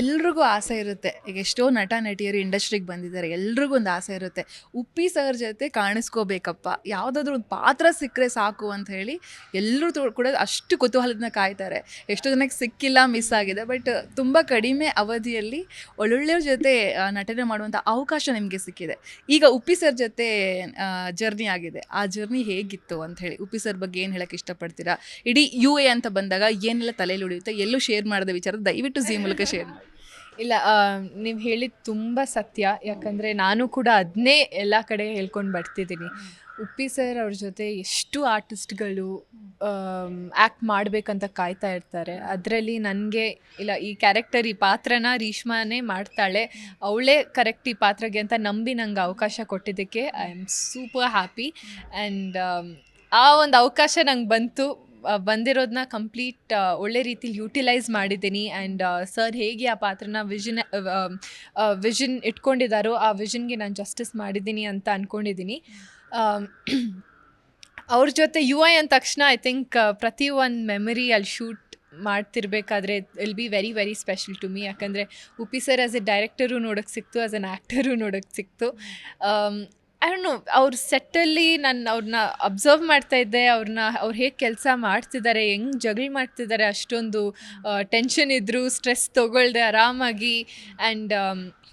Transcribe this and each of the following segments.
ಎಲ್ರಿಗೂ ಆಸೆ ಇರುತ್ತೆ. ಈಗ ಎಷ್ಟೋ ನಟ, ನಟಿಯರು ಇಂಡಸ್ಟ್ರಿಗೆ ಬಂದಿದ್ದಾರೆ. ಎಲ್ರಿಗೂ ಒಂದು ಆಸೆ ಇರುತ್ತೆ. ಉಪ್ಪಿ ಸರ್ ಜೊತೆ ಕಾಣಿಸ್ಕೋಬೇಕಪ್ಪ. ಯಾವುದಾದ್ರೂ ಒಂದು ಪಾತ್ರ ಸಿಕ್ಕರೆ ಸಾಕು ಅಂತ ಹೇಳಿ ಎಲ್ಲರೂ ಕೂಡ ಅಷ್ಟು ಕುತೂಹಲದನ್ನ ಕಾಯ್ತಾರೆ. ಎಷ್ಟೋ ಜನಕ್ಕೆ ಸಿಕ್ಕಿಲ್ಲ, ಮಿಸ್ ಆಗಿದೆ. ಬಟ್ ತುಂಬ ಕಡಿಮೆ ಅವಧಿಯಲ್ಲಿ ಒಳ್ಳೊಳ್ಳೆಯವ್ರ ಜೊತೆ ನಟನೆ ಮಾಡುವಂಥ ಅವಕಾಶ ನಿಮಗೆ ಸಿಕ್ಕಿದೆ. ಈಗ ಉಪ್ಪಿ ಸರ್ ಜೊತೆ ಜರ್ನಿ ಆಗಿದೆ. ಆ ಜರ್ನಿ ಹೇಗಿತ್ತು ಅಂತ ಹೇಳಿ. ಉಪ್ಪಿ ಸರ್ ಬಗ್ಗೆ ಏನು ಹೇಳಕ್ಕೆ ಇಷ್ಟಪಡ್ತೀರಾ? ಇಡೀ ಯು ಎ ಅಂತ ಬಂದಾಗ ಏನೆಲ್ಲ ತಲೆಯಲ್ಲಿ ಉಳಿಯುತ್ತೆ? ಎಲ್ಲೂ ಶೇರ್ ಮಾಡಿದ ವಿಚಾರ ದಯವಿಟ್ಟು ಝೀ ಮೂಲಕ ಶೇರ್ ಇಲ್ಲ ನೀವು ಹೇಳಿದ ತುಂಬ ಸತ್ಯ. ಯಾಕಂದರೆ ನಾನು ಕೂಡ ಅದನ್ನೇ ಎಲ್ಲ ಕಡೆ ಹೇಳ್ಕೊಂಡು ಬರ್ತಿದ್ದೀನಿ. ಉಪ್ಪಿ ಸರ್ ಅವ್ರ ಜೊತೆ ಎಷ್ಟು ಆರ್ಟಿಸ್ಟ್ಗಳು ಆ್ಯಕ್ಟ್ ಮಾಡಬೇಕಂತ ಕಾಯ್ತಾ ಇರ್ತಾರೆ. ಅದರಲ್ಲಿ ನನಗೆ, ಇಲ್ಲ, ಈ ಕ್ಯಾರೆಕ್ಟರ್, ಈ ಪಾತ್ರನ ರೀಷ್ಮಾನೇ ಮಾಡ್ತಾಳೆ. ಅವಳೇ ಕರೆಕ್ಟ್ ಈ ಪಾತ್ರಗೆ ಅಂತ ನಂಬಿ ನಂಗೆ ಅವಕಾಶ ಕೊಟ್ಟಿದ್ದಕ್ಕೆ I am super happy. And ಆ ಒಂದು ಅವಕಾಶ ನಂಗೆ ಬಂತು. ಬಂದಿರೋದನ್ನ ಕಂಪ್ಲೀಟ್ ಒಳ್ಳೆ ರೀತಿಲಿ ಯೂಟಿಲೈಸ್ ಮಾಡಿದ್ದೀನಿ. ಆ್ಯಂಡ್ ಸರ್ ಹೇಗೆ ಆ ಪಾತ್ರನ ವಿಷನ್ ವಿಷನ್ ಇಟ್ಕೊಂಡಿದ್ದಾರೋ ಆ ವಿಷನ್ಗೆ ನಾನು ಜಸ್ಟಿಸ್ ಮಾಡಿದ್ದೀನಿ ಅಂತ ಅಂದ್ಕೊಂಡಿದ್ದೀನಿ ಅವ್ರ ಜೊತೆ ಯು ಐ ಅಂದ ತಕ್ಷಣ ಐ ಥಿಂಕ್ ಪ್ರತಿ ಒಂದು ಮೆಮರಿ ಅಲ್ಲಿ shoot ಮಾಡ್ತಿರ್ಬೇಕಾದ್ರೆ will be very very special to me ಯಾಕಂದರೆ Uppi sir as a director ನೋಡೋಕ್ಕೆ ಸಿಕ್ತು ಆ್ಯಸ್ ಅನ್ ಆ್ಯಕ್ಟರು ನೋಡೋಕ್ಕೆ ಸಿಕ್ತು. ಐ ಡೋಂಟ್ ನೋ ಅವ್ರ ಸೆಟ್ಟಲ್ಲಿ ನಾನು ಅವ್ರನ್ನ ಅಬ್ಸರ್ವ್ ಮಾಡ್ತಾ ಇದ್ದೆ ಅವ್ರನ್ನ ಅವ್ರು ಹೇಗೆ ಕೆಲಸ ಮಾಡ್ತಿದ್ದಾರೆ ಹೆಂಗೆ ಜಗಳ ಮಾಡ್ತಿದ್ದಾರೆ ಅಷ್ಟೊಂದು ಟೆನ್ಷನ್ ಇದ್ದರು ಸ್ಟ್ರೆಸ್ ತೊಗೊಳ್ದೆ ಆರಾಮಾಗಿ ಆ್ಯಂಡ್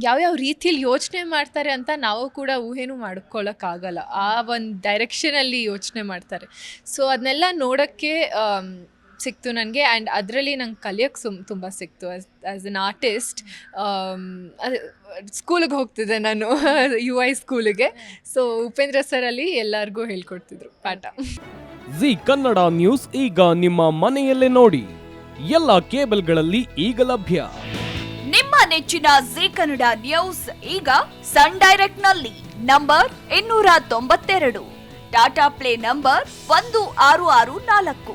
ಯಾವ್ಯಾವ ರೀತಿಯಲ್ಲಿ ಯೋಚನೆ ಮಾಡ್ತಾರೆ ಅಂತ ನಾವು ಕೂಡ ಊಹೆನೂ ಮಾಡ್ಕೊಳ್ಳೋಕ್ಕಾಗಲ್ಲ ಆ ಒಂದು ಡೈರೆಕ್ಷನಲ್ಲಿ ಯೋಚನೆ ಮಾಡ್ತಾರೆ. ಸೊ ಅದನ್ನೆಲ್ಲ ನೋಡೋಕ್ಕೆ ಆಮ್, ಸಿಕ್ತು ನನಗೆ. ಆ್ಯಂಡ್ ಅದರಲ್ಲಿ ನಂಗೆ ಕಲಿಯೋಕ್ಕೆ ಸುಮ್ ತುಂಬ ಸಿಕ್ತು. ಆಸ್ ಆ್ಯಸ್ ಅನ್ ಆರ್ಟಿಸ್ಟ್ ಸ್ಕೂಲಿಗೆ ಹೋಗ್ತಿದ್ದೆ ನಾನು ಯು ಐ ಸ್ಕೂಲಿಗೆ ಸೊ ಉಪೇಂದ್ರ ಸರ್ ಅಲ್ಲಿ ಎಲ್ಲರಿಗೂ ಹೇಳ್ಕೊಡ್ತಿದ್ರು ಪಾಠ. ಜಿ ಕನ್ನಡ ನ್ಯೂಸ್ ಈಗ ನಿಮ್ಮ ಮನೆಯಲ್ಲೇ ನೋಡಿ. ಎಲ್ಲ ಕೇಬಲ್ಗಳಲ್ಲಿ ಈಗ ಲಭ್ಯ. ನಿಮ್ಮ ನೆಚ್ಚಿನ ಜಿ ಕನ್ನಡ ನ್ಯೂಸ್ ಈಗ ಸನ್ ಡೈರೆಕ್ಟ್ನಲ್ಲಿ ನಂಬರ್ ಇನ್ನೂರ ತೊಂಬತ್ತೆರಡು. ಟಾಟಾ ಪ್ಲೇ ನಂಬರ್ ಒಂದು ಆರು ಆರು ನಾಲ್ಕು.